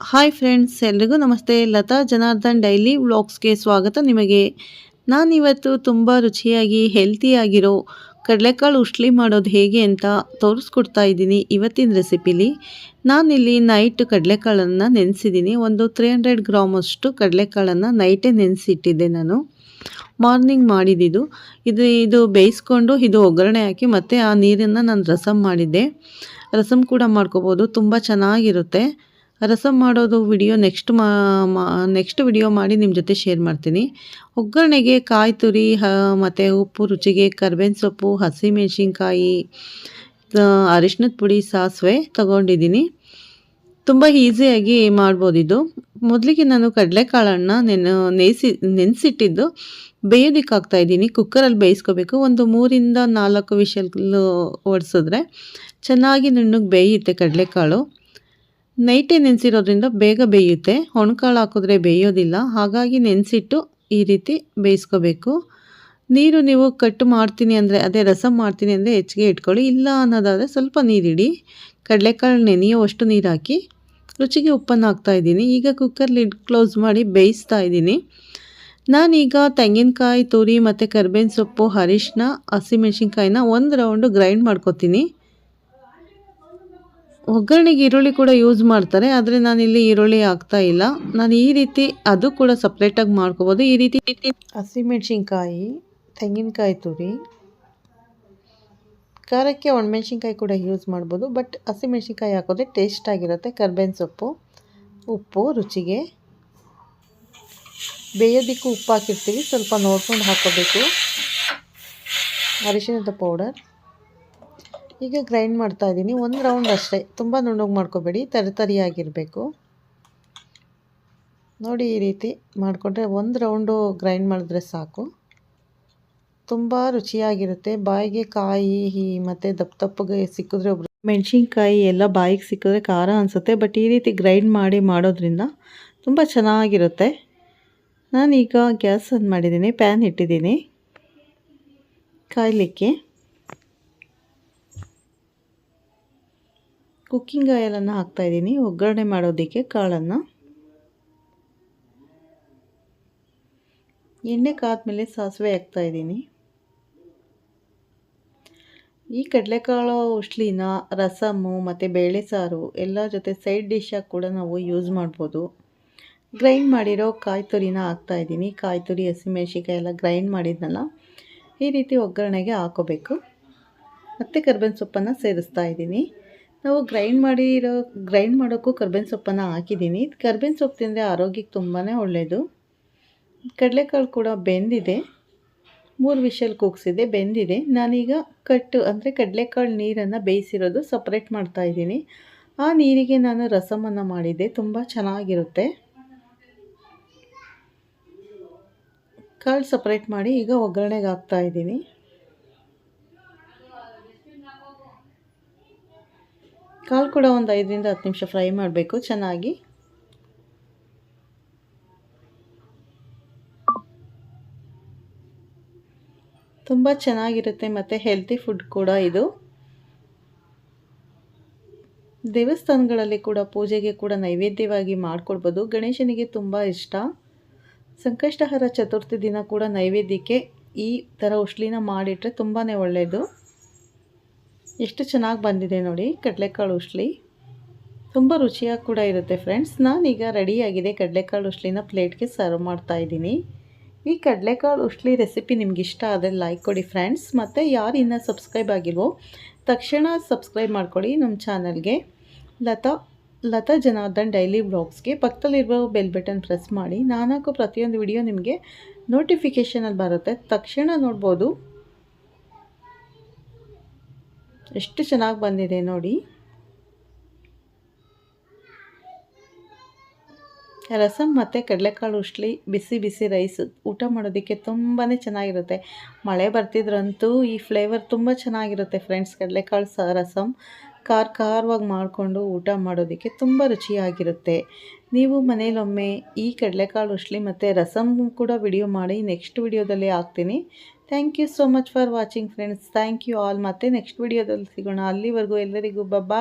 Hi friends ಎಲ್ರಿಗೂ ನಮಸ್ತೆ. Lata Janardhan daily ವ್ಲಾಗ್ಸ್ಗೆ ಸ್ವಾಗತ ನಿಮಗೆ. ನಾನಿವತ್ತು ತುಂಬ ರುಚಿಯಾಗಿ ಹೆಲ್ತಿಯಾಗಿರೋ ಕಡಲೆಕಾಳು ಉಷ್ಲಿ ಮಾಡೋದು ಹೇಗೆ ಅಂತ ತೋರಿಸ್ಕೊಡ್ತಾ ಇದ್ದೀನಿ ಇವತ್ತಿನ ರೆಸಿಪಿಲಿ. ನಾನಿಲ್ಲಿ ನೈಟ್ ಕಡಲೆಕಾಳನ್ನು ನೆನೆಸಿದ್ದೀನಿ. ಒಂದು ತ್ರೀ ಹಂಡ್ರೆಡ್ ಗ್ರಾಮಷ್ಟು ಕಡಲೆಕಾಳನ್ನು ನೈಟೇ ನೆನೆಸಿಟ್ಟಿದ್ದೆ ನಾನು. ಮಾರ್ನಿಂಗ್ ಮಾಡಿದ್ದು. ಇದು ಇದು ಬೇಯಿಸ್ಕೊಂಡು ಇದು ಒಗ್ಗರಣೆ ಹಾಕಿ ಮತ್ತು ಆ ನೀರನ್ನು ನಾನು ರಸಮ್ ಮಾಡಿದ್ದೆ. ರಸಮ್ ಕೂಡ ಮಾಡ್ಕೋಬೋದು. ತುಂಬ ಚೆನ್ನಾಗಿರುತ್ತೆ. ರಸಮ್ ಮಾಡೋದು ವಿಡಿಯೋ ನೆಕ್ಸ್ಟ್ ನೆಕ್ಸ್ಟ್ ವಿಡಿಯೋ ಮಾಡಿ ನಿಮ್ಮ ಜೊತೆ ಶೇರ್ ಮಾಡ್ತೀನಿ. ಒಗ್ಗರಣೆಗೆ ಕಾಯಿ ತುರಿ ಮತ್ತು ಉಪ್ಪು, ರುಚಿಗೆ ಕರ್ಬೇವಿನ ಸೊಪ್ಪು ಹಸಿಮೆಣ್ಸಿನ್ಕಾಯಿ ಅರಿಶಿನದ ಪುಡಿ, ಸಾಸಿವೆ ತೊಗೊಂಡಿದ್ದೀನಿ. ತುಂಬ ಈಸಿಯಾಗಿ ಮಾಡ್ಬೋದಿದ್ದು ಮೊದಲಿಗೆ ನಾನು ಕಡಲೆಕಾಳನ್ನು ನೆನೆ ನೆನೆಸಿ ನೆನೆಸಿಟ್ಟಿದ್ದು ಬೇಯೋದಕ್ಕೆ ಹಾಕ್ತಾಯಿದ್ದೀನಿ ಕುಕ್ಕರಲ್ಲಿ ಬೇಯಿಸ್ಕೋಬೇಕು. ಒಂದು ಮೂರಿಂದ ನಾಲ್ಕು ವಿಷಲ್ಲು ಓಡಿಸಿದ್ರೆ ಚೆನ್ನಾಗಿ ನುಣ್ಣಗೆ ಬೇಯುತ್ತೆ ಕಡಲೆಕಾಳು. ನೈಟೇ ನೆನೆಸಿರೋದ್ರಿಂದ ಬೇಗ ಬೇಯುತ್ತೆ. ಒಣಕಾಳು ಹಾಕಿದ್ರೆ ಬೇಯೋದಿಲ್ಲ. ಹಾಗಾಗಿ ನೆನೆಸಿಟ್ಟು ಈ ರೀತಿ ಬೇಯಿಸ್ಕೋಬೇಕು. ನೀರು ನೀವು ಕಟ್ ಮಾಡ್ತೀನಿ ಅಂದರೆ, ಅದೇ ರಸಮ್ ಮಾಡ್ತೀನಿ ಅಂದರೆ ಹೆಚ್ಚಿಗೆ ಇಟ್ಕೊಳ್ಳಿ. ಇಲ್ಲ ಅನ್ನೋದಾದರೆ ಸ್ವಲ್ಪ ನೀರಿಡಿ. ಕಡಲೆಕಾಳು ನೆನೆಯುವಷ್ಟು ನೀರು ಹಾಕಿ. ರುಚಿಗೆ ಉಪ್ಪನ್ನು ಹಾಕ್ತಾಯಿದ್ದೀನಿ ಈಗ ಕುಕ್ಕರ್ ಲಿಡ್ ಕ್ಲೋಸ್ ಮಾಡಿ ಬೇಯಿಸ್ತಾ ಇದ್ದೀನಿ. ನಾನೀಗ ತೆಂಗಿನಕಾಯಿ, ತುರಿ ಮತ್ತು ಕರ್ಬೇವಿನ ಸೊಪ್ಪು ಅರಿಶಿನ ಹಸಿಮೆಣ್ಸಿನ್ಕಾಯಿನ ಒಂದು ರೌಂಡು ಗ್ರೈಂಡ್ ಮಾಡ್ಕೊತೀನಿ. ಒಗ್ಗರಣೆಗೆ ಈರುಳ್ಳಿ ಕೂಡ ಯೂಸ್ ಮಾಡ್ತಾರೆ, ಆದರೆ ನಾನಿಲ್ಲಿ ಈರುಳ್ಳಿ ಹಾಕ್ತಾ ಇಲ್ಲ. ನಾನು ಈ ರೀತಿ ಅದು ಕೂಡ ಸಪ್ರೇಟಾಗಿ ಮಾಡ್ಕೋಬೋದು. ಈ ರೀತಿ ಹಸಿಮೆಣ್ಸಿನ್ಕಾಯಿ ತೆಂಗಿನಕಾಯಿ ತುರಿ, ಖಾರಕ್ಕೆ ಒಣಮೆಣ್ಸಿನ್ಕಾಯಿ ಕೂಡ ಯೂಸ್ ಮಾಡ್ಬೋದು. ಬಟ್ ಹಸಿಮೆಣ್ಸಿನ್ಕಾಯಿ ಹಾಕೋದ್ರೆ ಟೇಸ್ಟ್ ಆಗಿರುತ್ತೆ. ಕರ್ಬೇವಿನ ಸೊಪ್ಪು, ಉಪ್ಪು, ರುಚಿಗೆ. ಬೇಯೋದಿಕ್ಕೂ ಉಪ್ಪು ಹಾಕಿರ್ತೀವಿ. ಸ್ವಲ್ಪ ನೋಡ್ಕೊಂಡು ಹಾಕೋಬೇಕು. ಅರಿಶಿಣದ ಪೌಡರ್ ಈಗ ಗ್ರೈಂಡ್ ಮಾಡ್ತಾ ಇದ್ದೀನಿ ಒಂದು ರೌಂಡ್ ಅಷ್ಟೇ. ತುಂಬ ನುಣ್ಣಗೆ ಮಾಡ್ಕೋಬೇಡಿ. ತರಿತರಿಯಾಗಿರಬೇಕು ನೋಡಿ ಈ ರೀತಿ ಮಾಡಿಕೊಂಡ್ರೆ ಒಂದು ರೌಂಡು ಗ್ರೈಂಡ್ ಮಾಡಿದ್ರೆ ಸಾಕು. ತುಂಬ ರುಚಿಯಾಗಿರುತ್ತೆ. ಬಾಯಿಗೆ ಕಾಯಿ ಮತ್ತು ದಪ್ಪ ದಪ್ಪಗೆ ಸಿಕ್ಕಿದ್ರೆ ಒಬ್ರು ಮೆಣಸಿನ್ಕಾಯಿ ಎಲ್ಲ ಬಾಯಿಗೆ ಸಿಕ್ಕಿದ್ರೆ ಖಾರ ಅನಿಸುತ್ತೆ. ಬಟ್ ಈ ರೀತಿ ಗ್ರೈಂಡ್ ಮಾಡಿ ಮಾಡೋದ್ರಿಂದ ತುಂಬ ಚೆನ್ನಾಗಿರುತ್ತೆ. ನಾನೀಗ ಗ್ಯಾಸ್ ಆನ್ ಮಾಡಿದ್ದೀನಿ. ಪ್ಯಾನ್ ಇಟ್ಟಿದ್ದೀನಿ. ಕಾಯಲಿಕ್ಕೆ. ಕುಕ್ಕಿಂಗ್ ಆಯಿಲನ್ನು ಹಾಕ್ತಾಯಿದ್ದೀನಿ ಒಗ್ಗರಣೆ ಮಾಡೋದಕ್ಕೆ ಕಾಳನ್ನು. ಎಣ್ಣೆ ಕಾದ್ಮೇಲೆ ಸಾಸಿವೆ ಹಾಕ್ತಾಯಿದ್ದೀನಿ ಈ ಕಡಲೆಕಾಳು ಉಶ್ಲಿನ ರಸಮ್ಮು ಮತ್ತು ಬೇಳೆ ಸಾರು ಎಲ್ಲ ಜೊತೆ ಸೈಡ್ ಡಿಶ್ಶಾಗಿ ಕೂಡ ನಾವು ಯೂಸ್ ಮಾಡ್ಬೋದು. ಗ್ರೈಂಡ್ ಮಾಡಿರೋ ಕಾಯಿ ತುರಿನ ಹಾಕ್ತಾಯಿದ್ದೀನಿ ಕಾಯಿ ತುರಿ ಹಸಿಮೆಣ್ಸಿಕಾಯಿ ಎಲ್ಲ ಗ್ರೈಂಡ್ ಮಾಡಿದ್ನಲ್ಲ, ಈ ರೀತಿ ಒಗ್ಗರಣೆಗೆ ಹಾಕೋಬೇಕು. ಮತ್ತು ಕರ್ಬೇವಿನ ಸೊಪ್ಪನ್ನು ಸೇರಿಸ್ತಾ ಇದ್ದೀನಿ. ನಾವು ಗ್ರೈಂಡ್ ಮಾಡಿರೋ ಗ್ರೈಂಡ್ ಮಾಡೋಕ್ಕೂ ಕರ್ಬೇವಿನ ಸೊಪ್ಪನ್ನು ಹಾಕಿದ್ದೀನಿ ಕರ್ಬೇವಿನ ಸೊಪ್ಪು ತಿಂದರೆ ಆರೋಗ್ಯಕ್ಕೆ ತುಂಬಾ ಒಳ್ಳೆಯದು ಕಡಲೆಕಾಳು ಕೂಡ ಬೆಂದಿದೆ. ಮೂರು ವಿಷಲ್ ಕೂಗಿಸಿದೆ, ಬೆಂದಿದೆ. ನಾನೀಗ ಕಟ್ಟು, ಅಂದರೆ ಕಡಲೆಕಾಳು ನೀರನ್ನು ಬೇಯಿಸಿರೋದು ಸಪ್ರೇಟ್ ಮಾಡ್ತಾಯಿದ್ದೀನಿ ಆ ನೀರಿಗೆ ನಾನು ರಸಮನ್ನು ಮಾಡಿದೆ ತುಂಬ ಚೆನ್ನಾಗಿರುತ್ತೆ. ಕಾಳು ಸಪ್ರೇಟ್ ಮಾಡಿ ಈಗ ಒಗ್ಗರಣೆಗೆ ಹಾಕ್ತಾಯಿದ್ದೀನಿ ಕಾಲು ಕೂಡ ಒಂದು ಐದರಿಂದ ಹತ್ತು ನಿಮಿಷ ಫ್ರೈ ಮಾಡಬೇಕು, ಚೆನ್ನಾಗಿ. ತುಂಬ ಚೆನ್ನಾಗಿರುತ್ತೆ ಮತ್ತು ಹೆಲ್ತಿ ಫುಡ್ ಕೂಡ ಇದು. ದೇವಸ್ಥಾನಗಳಲ್ಲಿ ಕೂಡ ಪೂಜೆಗೆ ಕೂಡ ನೈವೇದ್ಯವಾಗಿ ಮಾಡಿಕೊಡ್ಬೋದು ಗಣೇಶನಿಗೆ ತುಂಬ ಇಷ್ಟ. ಸಂಕಷ್ಟಹರ ಚತುರ್ಥಿ ದಿನ ಕೂಡ ನೈವೇದ್ಯಕ್ಕೆ ಈ ಥರ ಉಶ್ಲಿನ ಮಾಡಿಟ್ರೆ ತುಂಬಾ ಒಳ್ಳೆಯದು ಎಷ್ಟು ಚೆನ್ನಾಗಿ ಬಂದಿದೆ ನೋಡಿ, ಕಡಲೆಕಾಳು ಉಸ್ಲಿ. ತುಂಬ ರುಚಿಯಾಗಿ ಕೂಡ ಇರುತ್ತೆ ಫ್ರೆಂಡ್ಸ್. ನಾನೀಗ ರೆಡಿಯಾಗಿದೆ ಕಡಲೆಕಾಳು ಉಸ್ಲಿನ ಪ್ಲೇಟ್ಗೆ ಸರ್ವ್ ಮಾಡ್ತಾ ಇದ್ದೀನಿ. ಈ ಕಡಲೆಕಾಳು ಉಸ್ಲಿ ರೆಸಿಪಿ ನಿಮ್ಗೆ ಇಷ್ಟ ಆದರೆ ಲೈಕ್ ಕೊಡಿ ಫ್ರೆಂಡ್ಸ್. ಮತ್ತು ಯಾರು ಇನ್ನೂ ಸಬ್ಸ್ಕ್ರೈಬ್ ಆಗಿಲ್ವೋ, ತಕ್ಷಣ ಸಬ್ಸ್ಕ್ರೈಬ್ ಮಾಡ್ಕೊಳ್ಳಿ ನಮ್ಮ ಚಾನಲ್ಗೆ. ಲತಾ ಲತಾ ಜನಾರ್ದನ್ ಡೈಲಿ ಬ್ಲಾಗ್ಸ್ಗೆ ಪಕ್ಕದಲ್ಲಿರುವ ಬೆಲ್ ಬಟನ್ ಪ್ರೆಸ್ ಮಾಡಿ. ನಾನಾಕೋ ಪ್ರತಿಯೊಂದು ವಿಡಿಯೋ ನಿಮಗೆ ನೋಟಿಫಿಕೇಷನಲ್ಲಿ ಬರುತ್ತೆ. ತಕ್ಷಣ ನೋಡ್ಬೋದು. ಎಷ್ಟು ಚೆನ್ನಾಗಿ ಬಂದಿದೆ ನೋಡಿ. ರಸಮ್ ಮತ್ತು ಕಡಲೆಕಾಳು ಉಷ್ಲಿ ಬಿಸಿ ಬಿಸಿ ರೈಸ್ ಊಟ ಮಾಡೋದಕ್ಕೆ ತುಂಬಾ ಚೆನ್ನಾಗಿರುತ್ತೆ. ಮಳೆ ಬರ್ತಿದ್ರಂತೂ ಈ ಫ್ಲೇವರ್ ತುಂಬ ಚೆನ್ನಾಗಿರುತ್ತೆ ಫ್ರೆಂಡ್ಸ್ ಕಡಲೆಕಾಳು ಸ ರಸಮ್ ಖಾರ ಖಾರವಾಗಿ ಮಾಡಿಕೊಂಡು ಊಟ ಮಾಡೋದಕ್ಕೆ ತುಂಬ ರುಚಿಯಾಗಿರುತ್ತೆ. ನೀವು ಮನೇಲೊಮ್ಮೆ ಈ ಕಡಲೆಕಾಳು ಉಷ್ಲಿ ಮತ್ತು ರಸಮ್ ಕೂಡ ವಿಡಿಯೋ ಮಾಡಿ ನೆಕ್ಸ್ಟ್ ವಿಡಿಯೋದಲ್ಲಿ ಹಾಕ್ತೀನಿ. Thank you so much for watching friends thank you all ಮತ್ತೆ ನೆಕ್ಸ್ಟ್ ವಿಡಿಯೋದಲ್ಲಿ ಸಿಗೋಣ. ಅಲ್ಲಿವರೆಗೂ ಎಲ್ಲರಿಗೂ ಬಬ್ಬಾ